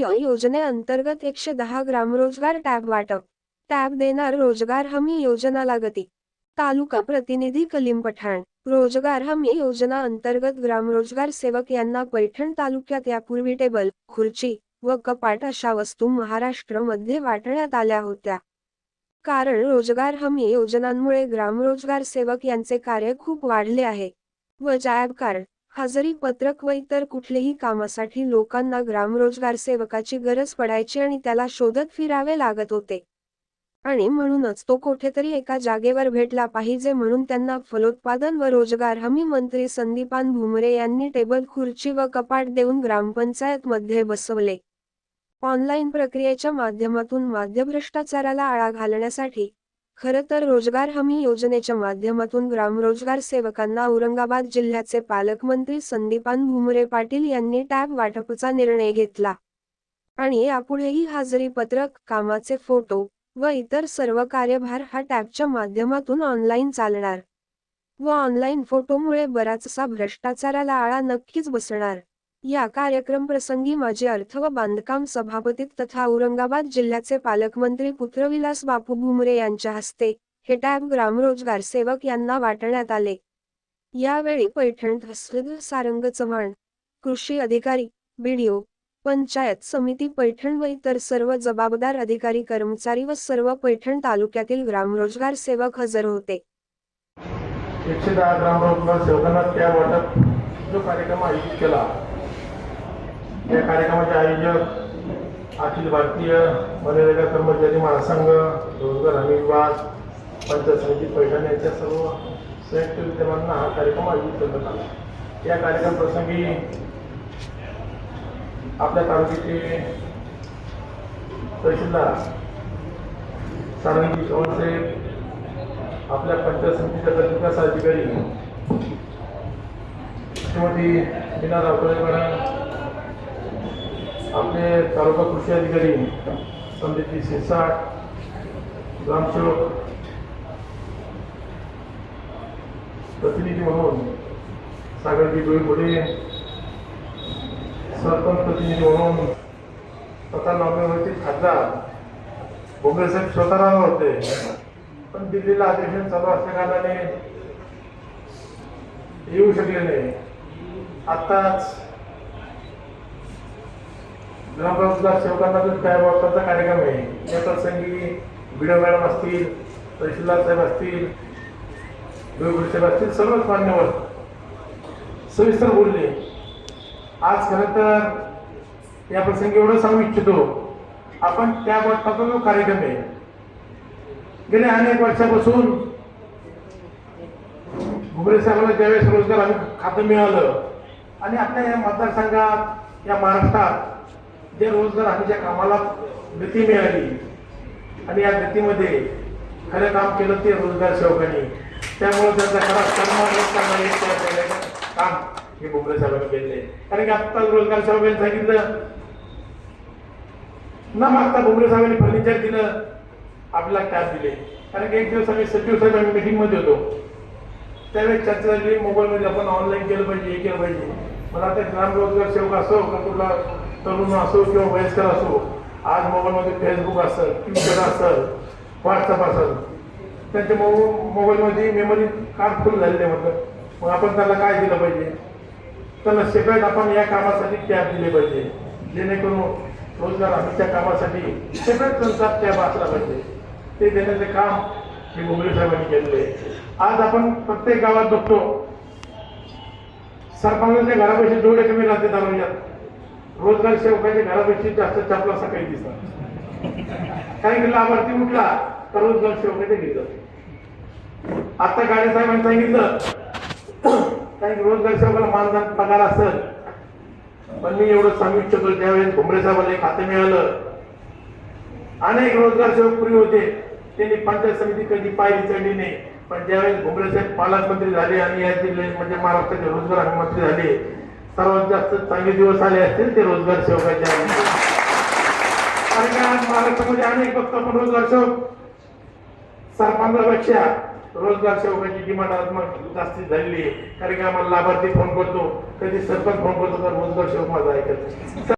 या योजनेअंतर्गत एकशे दहा ग्रामरोजगार टॅब वाटप. टॅब देणार रोजगार हमी योजना लागती. तालुका प्रतिनिधी कलीम पठाण रोजगार हमी योजना अंतर्गत ग्रामरोजगार सेवक यांना पैठण तालुक्यात यापूर्वी टेबल खुर्ची व कपाट अशा वस्तू महाराष्ट्रमध्ये वाटण्यात आल्या होत्या. कारण रोजगार हमी योजनांमुळे ग्रामरोजगार सेवक यांचे कार्य खूप वाढले आहे. व जायब कार्ड हजरी पत्रक व इतर कुठलेही कामासाठी लोकांना ग्रामरोजगार सेवकाची गरज पडायची आणि त्याला शोधत फिरावे लागत होते. आणि म्हणूनच तो कुठेतरी एका जागेवर भेटला पाहिजे म्हणून त्यांना फलोत्पादन व रोजगार हमी मंत्री संदीपान भुमरे यांनी टेबल खुर्ची व कपाट देऊन ग्रामपंचायत मध्ये बसवले. ऑनलाईन प्रक्रियेच्या माध्यमातून माध्यभ्रष्टाचाराला आळा घालण्यासाठी खरं तर रोजगार हमी योजनेच्या माध्यमातून ग्रामरोजगार सेवकांना औरंगाबाद जिल्ह्याचे पालकमंत्री संदीपान भुमरे पाटील यांनी टॅब वाटपचा निर्णय घेतला. आणि यापुढेही हाजरी पत्रक कामाचे फोटो व इतर सर्व कार्यभार हा टॅबच्या माध्यमातून ऑनलाईन चालणार. व ऑनलाईन फोटोमुळे बराचसा भ्रष्टाचाराला आळा नक्कीच बसणार. या कार्यक्रम प्रसंगी माजी अर्थ व बांधकाम सभापती तथा औरंगाबाद जिल्ह्याचे पालकमंत्री पुत्रविलास बापू भुमरे यांच्या हस्ते हे टॅब ग्रामरोजगार सेवक यांना वाटण्यात आले. यावेळी पैठण तहसीलदार सारंग चव्हाण कृषी अधिकारी बीडीओ पंचायत समिती पैठण व इतर सर्व जबाबदार अधिकारी कर्मचारी व सर्व पैठण तालुक्यातील ग्रामरोजगार सेवक हजर होते. एकशे दहा ग्रामरोजगार सेवकांना त्या वाटप जो कार्यक्रम आयोजित केला या कार्यक्रमाचे आयोजक अखिल भारतीय मनरेगा कर्मचारी महासंघ रोजगार हमी विभाग पंचायत समिती पैठण यांच्या सर्व संयुक्त विद्यमांना हा कार्यक्रम आयोजित करण्यात आला. या कार्यक्रम प्रसंगी आपल्या तालुक्याचे तहसीलदार सारंगी चव्हाणसाहेब आपल्या पंचायत समितीच्या गटविकास अधिकारी श्रीमती मीना रावतळे मॅडम आपले तालुका कृषी अधिकारी संदीपजी शिरसाट ग्रामसेवक प्रतिनिधी म्हणून सागरजी डोईबोडे सरपंच प्रतिनिधी म्हणून स्वतः नॉमिनेट खासदार. भोंगरे साहेब स्वतः राहणार होते. पण दिल्लीला अधिवेशन चालू असल्या कारणाने येऊ शकले नाही. आत्ताच ग्रामरोजगार सेवकांना जो काय कार्यक्रम आहे. त्या प्रसंगी बिडो मॅडम असतील तहसीलदार साहेब असतील डोईगुडी साहेब असतील सर्वच मान्यवर सविस्तर बोलले. आज खरं तर या प्रसंगी एवढं सांगू इच्छितो. आपण त्या वाटपाचा जो कार्यक्रम आहे गेल्या अनेक वर्षापासून घुबरे साहेबांना ज्यावेळेस रोजगार आम्ही खातं मिळालं. आणि आपल्या या मतदारसंघात या महाराष्ट्रात जे रोजगार कामाला गती मिळाली आणि या गतीमध्ये खरं काम केलं ते रोजगार सेवकांनी. त्यामुळे त्यांचा खरा सन्मान काम हे बोबडे साहेबांनी केले कारण की आत्ताच रोजगार सेवकांनी सांगितलं न मागता बोबडे साहेबांनी फर्निचर दिलं आपल्याला टॅब दिले. कारण की एक दिवस आम्ही सचिव साहेब आम्ही मीटिंगमध्ये होतो. त्यावेळेस चर्चा झाली मोबाईलमध्ये आपण ऑनलाईन केलं पाहिजे हे केलं पाहिजे. मला आता ग्राम रोजगार सेवक असो का कुठला तरुण असो किंवा वयस्कर असो आज मोबाईलमध्ये फेसबुक असेल ट्विटर असेल व्हॉट्सअप असेल त्यांच्या मो मोबाईलमध्ये मेमरी कार्ड फुल झालेले म्हटलं. मग आपण त्याला काय दिलं पाहिजे? त्यांना सेपरेट आपण या कामासाठी कॅब दिले पाहिजे. जेणेकरून रोजगार हमीच्या कामासाठी सेपरेट त्यांचा कॅब असला पाहिजे. ते देण्याचे काम हे मुंबई साहेबांनी केलेले आहे. आज आपण प्रत्येक गावात बघतो सरपंचाच्या घरापेक्षा जेवढे कमी राहते तालुक्यात रोजगार सेवकाच्या घरापेक्षा जास्त चापला काही दिसत काही की लाभार्थी उठला तर रोजगार सेवकाच्या घरी जातो आता गाडे साहेबांनी सांगितलं काही रोजगार सेवकाला मानधन पगार असेल पण मी एवढं सांगू इच्छितो ज्यावेळेस भुमरे साहेबांना एक खातं मिळालं अनेक रोजगार सेवक पूर्वी होते त्यांनी पंचायत समिती कधी पाहिली चढली नाही पण ज्यावेळेस भुमरे साहेब पालकमंत्री झाले आणि या जिल्हे म्हणजे महाराष्ट्राचे रोजगार मंत्री झाले सर्वात जास्त चांगले दिवस आले असतील ते रोजगार सेवकाच्या कारण आज महाराष्ट्रामध्ये अनेक बघतो आपण रोजगार सेवक सरपंचापेक्षा रोजगार सेवकाची डिमांड आज मग जास्ती झालेली आहे. कारण की आम्हाला लाभार्थी फोन करतो. कधी सरपंच फोन करतो तर रोजगार सेवक माझा ऐकत